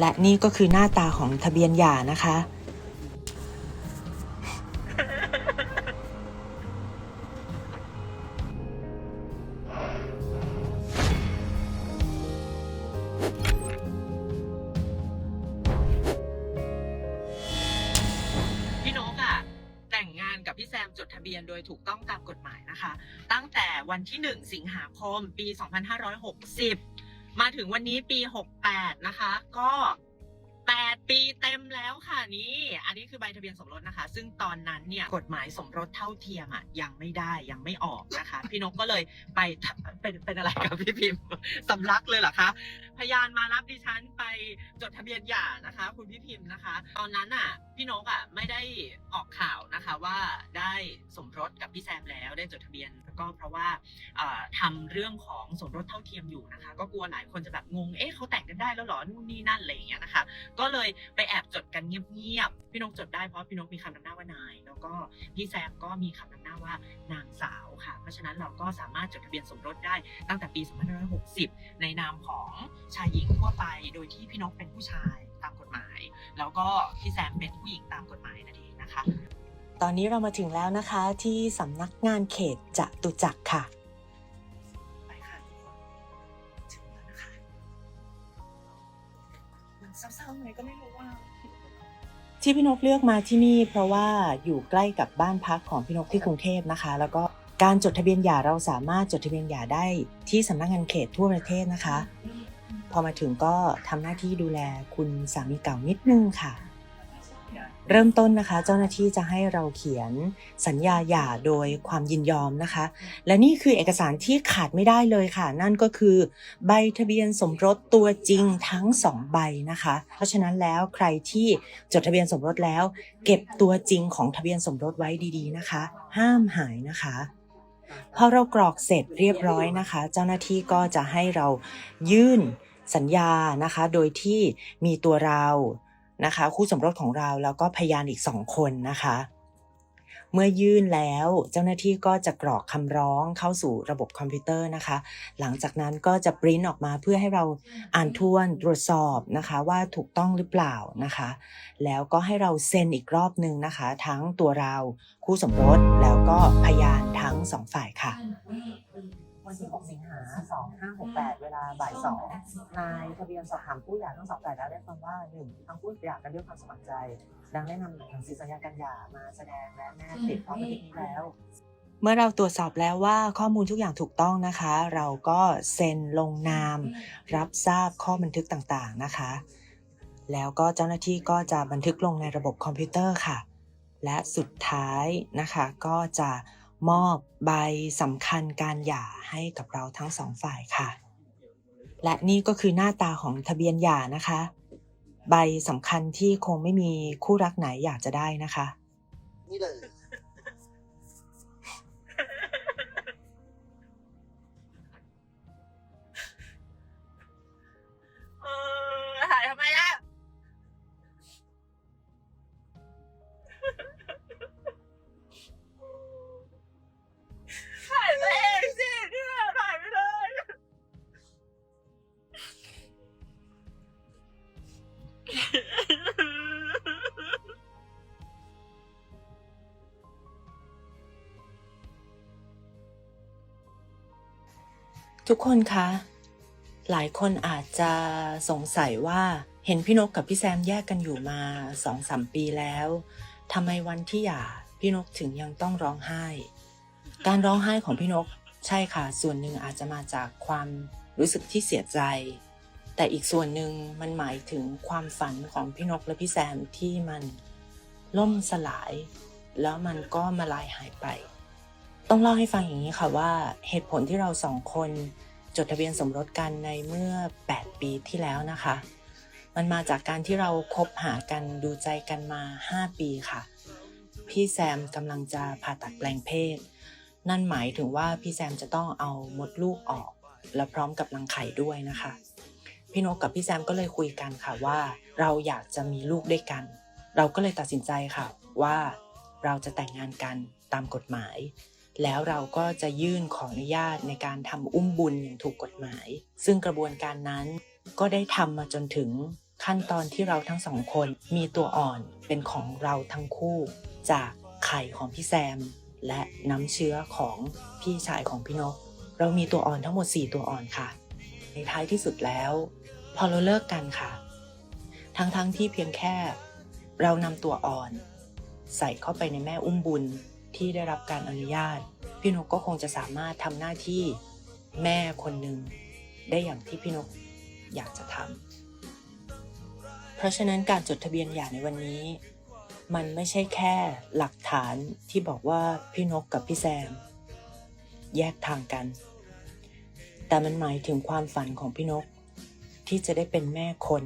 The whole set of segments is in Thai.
และนี่ก็คือหน้าตาของทะเบียนหย่านะคะ พี่นกอะแต่งงานกับพี่แซมจดทะเบียนโดยถูกต้องตามกฎหมายนะคะ ตั้งแต่วันที่ 1 สิงหาคม ปี 2560 มาถึงวันนี้ปี 68 นะคะ ก็ 8ปีเต็มแล้วค่ะนี่ อันนี้คือใบทะเบียนสมรสนะคะ ซึ่งตอนนั้นเนี่ยกฎหมายสมรสเท่าเทียมอะยังไม่ได้ยังไม่ออกนะคะ พี่นกก็เลยไปเป็นเป็นอะไรกับพี่พิมพ์สำลักเลยเหรอคะพยานมารับดิฉันไปจดทะเบียนหย่านะคะ คุณพี่พิมพ์นะคะ ตอนนั้นอะพี่นกอะไม่ได้ออกข่าวนะคะว่าได้สมรสกับพี่แซมแล้วได้จดทะเบียนแล้วก็เพราะว่าเอ่อทำเรื่องของสมรสเท่าเทียมอยู่นะคะ ก็กลัวหลายคนจะแบบงงเอ๊ะเขาแต่งกันได้แล้วหรอนู่นนี่นั่นอะไรอย่างเงี้ยนะคะก็เลยไปแอบจดกันเงียบๆพี่นกจดได้เพราะพี่นกมีคำนำหน้าว่านาย แล้วก็พี่แซมก็มีคำนำหน้าว่านางสาวค่ะ เพราะฉะนั้นเราก็สามารถจดทะเบียนสมรสได้ตั้งแต่ปี 2560 ในนามของชายหญิงทั่วไป โดยที่พี่นกเป็นผู้ชายตามกฎหมาย แล้วก็พี่แซมเป็นผู้หญิงตามกฎหมายนั่นเองนะคะ ตอนนี้เรามาถึงแล้วนะคะที่สำนักงานเขตจตุจักรค่ะ มันเศร้าๆหน่อยก็ไม่รู้ว่าที่พี่นกเลือกมาที่นี่เพราะว่าอยู่ใกล้กับบ้านพักของพี่นกที่กรุงเทพนะคะ แล้วก็การจดทะเบียนหย่าเราสามารถจดทะเบียนหย่าได้ที่สำนักงานเขตทั่วประเทศนะคะ พอมาถึงก็ทำหน้าที่ดูแลคุณสามีเก่านิดนึงค่ะ เริ่มต้นนะคะ เจ้าหน้าที่จะให้เราเขียนสัญญาหย่าโดยความยินยอมนะคะ และนี่คือเอกสารที่ขาดไม่ได้เลยค่ะ นั่นก็คือใบทะเบียนสมรสตัวจริงทั้งสองใบนะคะ เพราะฉะนั้นแล้วใครที่จดทะเบียนสมรสแล้ว เก็บตัวจริงของทะเบียนสมรสไว้ดีๆนะคะ ห้ามหายนะคะพอเรากรอกเสร็จเรียบร้อยนะคะ เจ้าหน้าที่ก็จะให้เรายื่นสัญญานะคะ โดยที่มีตัวเรา นะคะ คู่สมรสของเราแล้วก็พยานอีกสองคนนะคะ เมื่อยื่นแล้วเจ้าหน้าที่ก็จะกรอกคำร้องเข้าสู่ระบบคอมพิวเตอร์นะคะ หลังจากนั้นก็จะปริ้นออกมาเพื่อให้เราอ่านทวนตรวจสอบนะคะว่าถูกต้องหรือเปล่านะคะ แล้วก็ให้เราเซ็นอีกรอบหนึ่งนะคะ ทั้งตัวเราคู่สมรสแล้วก็พยานทั้งสองฝ่ายค่ะ วันที่ 6 สิงหา 2568 เวลาบ่าย 2 นายทะเบียนสอบถามผู้หย่าทั้งสองฝ่ายแล้วได้ความว่า 1. ทั้งคู่หย่ากันด้วยความสมัครใจ ดังได้นำหนังสือสัญญาการหย่ามาแสดงและแนบติดพร้อมบันทึกนี้แล้วเมื่อเราตรวจสอบแล้วว่าข้อมูลทุกอย่างถูกต้องนะคะ เราก็เซ็นลงนาม รับทราบข้อบันทึกต่างๆนะคะ แล้วก็เจ้าหน้าที่ก็จะบันทึกลงในระบบคอมพิวเตอร์ค่ะ และสุดท้ายนะคะก็จะ มอบใบสำคัญการหย่าให้กับเราทั้งสองฝ่ายค่ะ และนี่ก็คือหน้าตาของทะเบียนหย่านะคะ ใบสำคัญที่คงไม่มีคู่รักไหนอยากจะได้นะคะ นี่เลยเออถ่ายทำไมล่ะ ทุกคนคะ หลายคนอาจจะสงสัยว่าเห็นพี่นกกับพี่แซมแยกกันอยู่มาสองสามปีแล้วทำไมวันที่หย่าพี่นกถึงยังต้องร้องไห้ การร้องไห้ของพี่นกใช่ค่ะ ส่วนหนึ่งอาจจะมาจากความรู้สึกที่เสียใจ แต่อีกส่วนหนึ่งมันหมายถึงความฝันของพี่นกและพี่แซมที่มันล่มสลาย แล้วมันก็มาลายหายไป ต้องเล่าให้ฟังอย่างนี้ค่ะว่าเหตุผลที่เราสองคนจดทะเบียนสมรสกันในเมื่อ 8 ปีที่แล้วนะคะ มันมาจากการที่เราคบหากันดูใจกันมา 5 ปีค่ะ พี่แซมกำลังจะผ่าตัดแปลงเพศ นั่นหมายถึงว่าพี่แซมจะต้องเอามดลูกออก และพร้อมกับรังไข่ด้วยนะคะ พี่นกกับพี่แซมก็เลยคุยกันค่ะว่า เราอยากจะมีลูกด้วยกัน เราก็เลยตัดสินใจค่ะว่าเราจะแต่งงานกันตามกฎหมาย แล้วเราก็จะยื่นขออนุญาตในการทำอุ้มบุญอย่างถูกกฎหมาย ซึ่งกระบวนการนั้นก็ได้ทำมาจนถึงขั้นตอนที่เราทั้งสองคนมีตัวอ่อนเป็นของเราทั้งคู่ จากไข่ของพี่แซม และน้ำเชื้อของพี่ชายของพี่นก เรามีตัวอ่อนทั้งหมด 4 ตัวอ่อนค่ะ ในท้ายที่สุดแล้ว พอเราเลิกกันค่ะ ทั้งๆทที่เพียงแค่ เรานำตัวอ่อน ใส่เข้าไปในแม่อุ้มบุญ ที่ได้รับการอนุญาต พี่นกก็คงจะสามารถทำหน้าที่แม่คนหนึ่งได้อย่างที่พี่นกอยากจะทำเพราะฉะนั้นการจดทะเบียนหย่าในวันนี้ มันไม่ใช่แค่หลักฐานที่บอกว่าพี่นกกับพี่แซม แยกทางกัน แต่มันหมายถึงความฝันของพี่นกที่จะได้เป็นแม่คน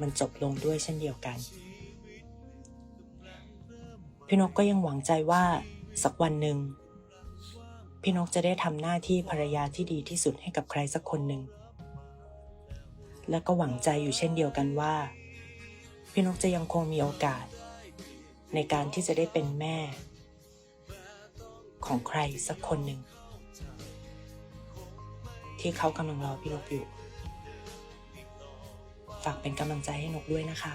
มันจบลงด้วยเช่นเดียวกัน พี่นกก็ยังหวังใจว่าสักวันหนึ่ง พี่นกจะได้ทำหน้าที่ภรรยาที่ดีที่สุดให้กับใครสักคนหนึ่ง และก็หวังใจอยู่เช่นเดียวกันว่า พี่นกจะยังคงมีโอกาส ในการที่จะได้เป็นแม่ ของใครสักคนหนึ่ง ที่เขากำลังรอพี่นกอยู่ ฝากเป็นกำลังใจให้นกด้วยนะคะ